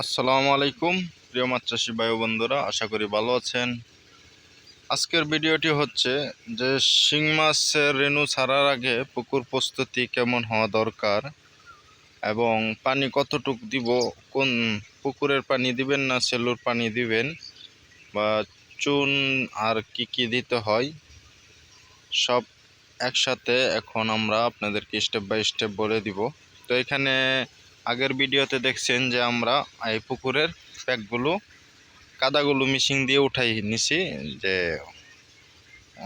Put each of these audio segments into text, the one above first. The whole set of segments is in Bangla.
আসসালামু আলাইকুম, প্রিয় মাছ চাষি ও বন্ধুরা, আশা করি ভালো আছেন। আজকের ভিডিওটি হচ্ছে যে শিং মাছের রেণু ছাড়ার আগে পুকুর প্রস্তুতি কেমন হওয়া দরকার এবং পানি কতটুক দিব, কোন পুকুরের পানি দিবেন না, সেলুর পানি দিবেন, বা চুন আর কি কি দিতে হয়, সব একসাথে এখন আমরা আপনাদেরকে স্টেপ বাই স্টেপ বলে দিব। তো এখানে আগের ভিডিওতে দেখছেন যে আমরা এই পুকুরের প্যাকগুলো, কাদাগুলো মিশিং দিয়ে উঠাই নিছি, যে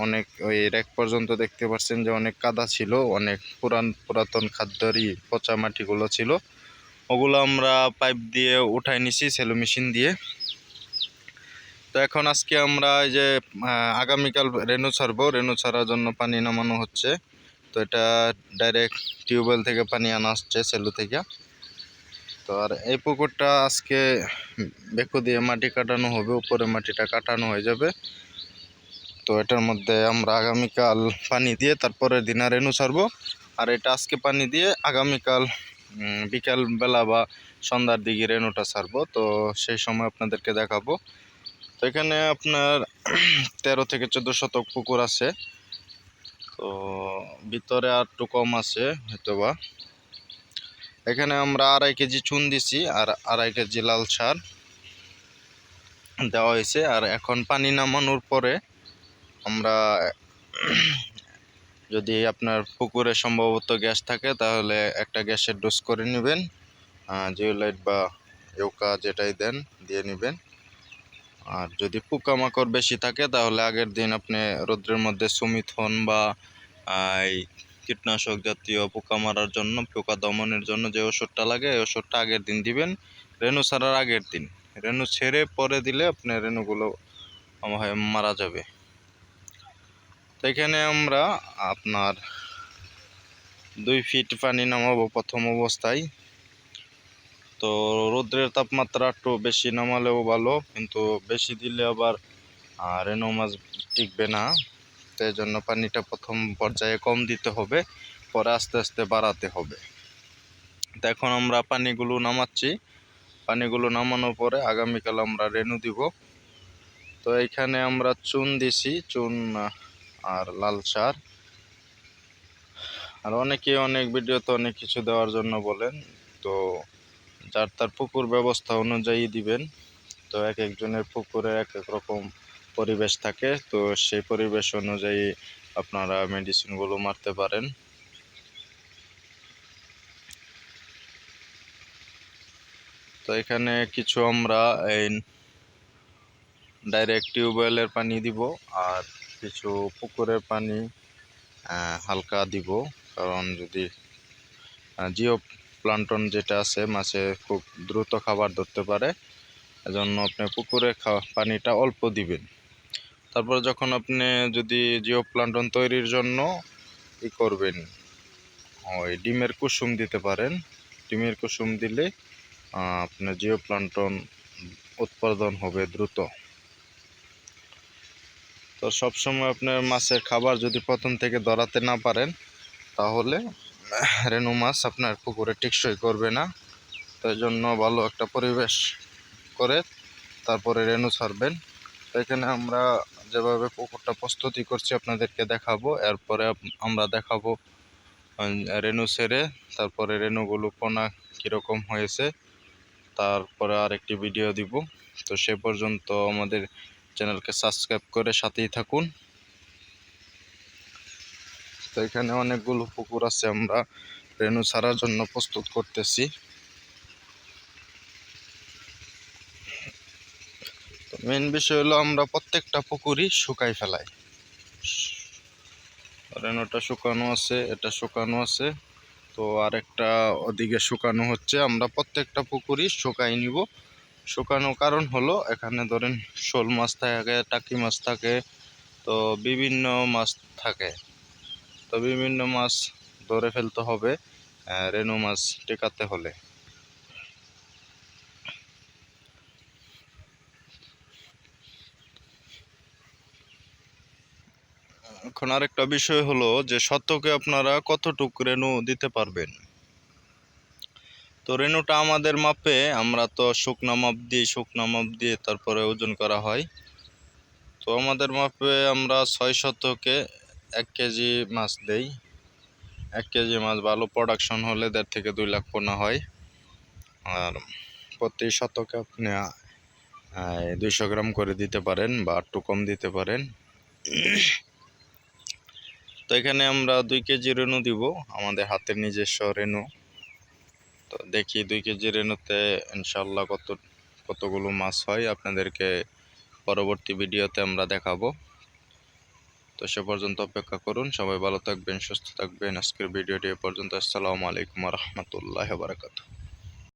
অনেক ওই রেক পর্যন্ত দেখতে পাচ্ছেন যে অনেক কাদা ছিল, অনেক পুরান পুরাতন খাদ্যরই পচা মাটিগুলো ছিল। ওগুলো আমরা পাইপ দিয়ে উঠাই নিছি সেলো মেশিন দিয়ে। তো এখন আজকে আমরা এই যে আগামীকাল রেনু ছাড়বো। রেনু ছাড়ার জন্য পানি নামানো হচ্ছে। তো এটা ডাইরেক্ট টিউবওয়েল থেকে পানি আনা আসছে সেলু থেকে। তো আর এই পুকুরটা আজকে বেকু দিয়ে মাটি কাটানো হবে উপরে মাটিটা কাটানো হয়ে যাবে। তো এটার মধ্যে আমরা আগামীকাল পানি দিয়ে তারপরে দিন আর রেনু ছাড়বো। আর এটা আজকে পানি দিয়ে আগামীকাল উম, বিকাল বেলা বা সন্ধ্যার দিকে রেনুটা ছাড়বো। তো সেই সময় আপনাদেরকে দেখাবো। তো এখানে আপনার তেরো থেকে চোদ্দ শতক পুকুর আছে। তো ভিতরে আর একটু কম আছে হয়তোবা। এখানে আমরা আড়াই কেজি চুন দিছি আর আড়াই কেজি লাল সার দেওয়া হয়েছে। আর এখন পানি নামানোর পরে আমরা যদি আপনার পুকুরে সম্ভবত গ্যাস থাকে, তাহলে একটা গ্যাসের ডোজ করে নেবেন জিওলাইট বা ইউকা যেটাই দেন, দিয়ে নেবেন। আর যদি পোকামাকড় বেশি থাকে, তাহলে আগের দিন আপনি রোদ্রের মধ্যে সুমিথন বা এই কীটনাশক জাতীয় পোকা মারার জন্য, পোকা দমনের জন্য যে ওষুধটা লাগে, এই ওষুধটা আগের দিন দিবেন। রেণু ছাড়ার আগের দিন। রেণু ছেড়ে পরে দিলে আপনার রেণুগুলো মারা যাবে। তো এখানে আমরা আপনার দুই ফিট পানি নামাবো প্রথম অবস্থায়। তো রোদ্রের তাপমাত্রা একটু বেশি নামালেও ভালো, কিন্তু বেশি দিলে আবার রেণু মাছ টিকবে না। তো জন্য পানিটা প্রথম পর্যায়ে কম দিতে হবে, পরে আস্তে আস্তে বাড়াতে হবে। তো এখন আমরা পানিগুলো নামাচ্ছি। পানিগুলো নামানোর পরে আগামীকাল আমরা রেনু দিব। তো এইখানে আমরা চুন দিছি, চুন আর লাল সার। আর অনেকে অনেক ভিডিওতে অনেক কিছু দেওয়ার জন্য বলেন, তো যার তার পুকুর ব্যবস্থা অনুযায়ী দিবেন। তো এক একজনের পুকুরে এক এক রকম পরিবেশ থাকে, তো সেই পরিবেশ অনুযায়ী আপনারা মেডিসিনগুলো মারতে পারেন। তো এখানে কিছু আমরা এই ডাইরেক্ট টিউবওয়েলের পানি দিব, আর কিছু পুকুরের পানি হালকা দিব, কারণ যদি জিও প্লান্টন যেটা আছে, মাছে খুব দ্রুত খাবার ধরতে পারে। এজন্য আপনি পুকুরে খাওয়া পানিটা অল্প দিবেন। তারপর যখন আপনি যদি জিও প্লান্টন তৈরির জন্য ই করবেন, ওই ডিমের কুসুম দিতে পারেন। ডিমের কুসুম দিলে আপনার জিও প্লান্টন উৎপাদন হবে দ্রুত। তো সবসময় আপনার মাছের খাবার যদি প্রথম থেকে ধরাতে না পারেন, তাহলে রেনু মাছ আপনার পুকুরে টেকসই করবে না। তাই জন্য ভালো একটা পরিবেশ করে তারপরে রেনু ছাড়বেন। এখানে আমরা যেভাবে পুকুরটা প্রস্তুতি করছি আপনাদেরকে দেখাবো। এরপরে আমরা দেখাবো রেনু সেরে, তারপরে রেনুগুলো পোনা কীরকম হয়েছে, তারপরে আরেকটি ভিডিও দিব। তো সে পর্যন্ত আমাদের চ্যানেলকে সাবস্ক্রাইব করে সাথেই থাকুন। তো এখানে অনেকগুলো পুকুর আছে আমরা রেনু ছাড়ার জন্য প্রস্তুত করতেছি। মেন বিষয় হলো আমরা প্রত্যেকটা পুকুরই শুকাই ফেলাই। রেনুটা শুকানো আছে, এটা শুকানো আছে, তো আরেকটা ওদিকে শুকানো হচ্ছে, আমরা প্রত্যেকটা পুকুরই শুকাই নিব। শুকানোর কারণ হলো এখানে ধরেন শোল মাছ থাকে, টাকি মাছ থাকে, তো বিভিন্ন মাছ থাকে। তো বিভিন্ন মাছ ধরে ফেলতে হবে রেনু মাছ টেকাতে হলে। এখন আরেকটা বিষয় হলো যে শতকে আপনারা কতটুক রেনু দিতে পারবেন? তো রেনুটা আমাদের মাপে আমরা তো শুকনা মাপ দিই শুকনা মাপ দিয়ে তারপরে ওজন করা হয়। তো আমাদের মাপে আমরা ছয় শতকে এক কেজি মাছ দেই। এক কেজি মাছ ভালো প্রোডাকশন হলে দেড় থেকে দুই লাখ পোনা হয়। আর প্রতি শতকে আপনি দুইশো গ্রাম করে দিতে পারেন বা একটু কম দিতে পারেন। তো এখানে আমরা দুই কেজি রেনু দিব, আমাদের হাতের নিজস্ব রেনু তো দেখি দুই কেজি রেনুতে ইনশাল্লাহ কত, কতগুলো মাছ হয়, আপনাদেরকে পরবর্তী ভিডিওতে আমরা দেখাবো। তো সে পর্যন্ত অপেক্ষা করুন, সবাই ভালো থাকবেন, সুস্থ থাকবেন। আজকের ভিডিওটি এ পর্যন্ত। আসসালামু আলাইকুম রহমতুল্লাহ বারাকাতু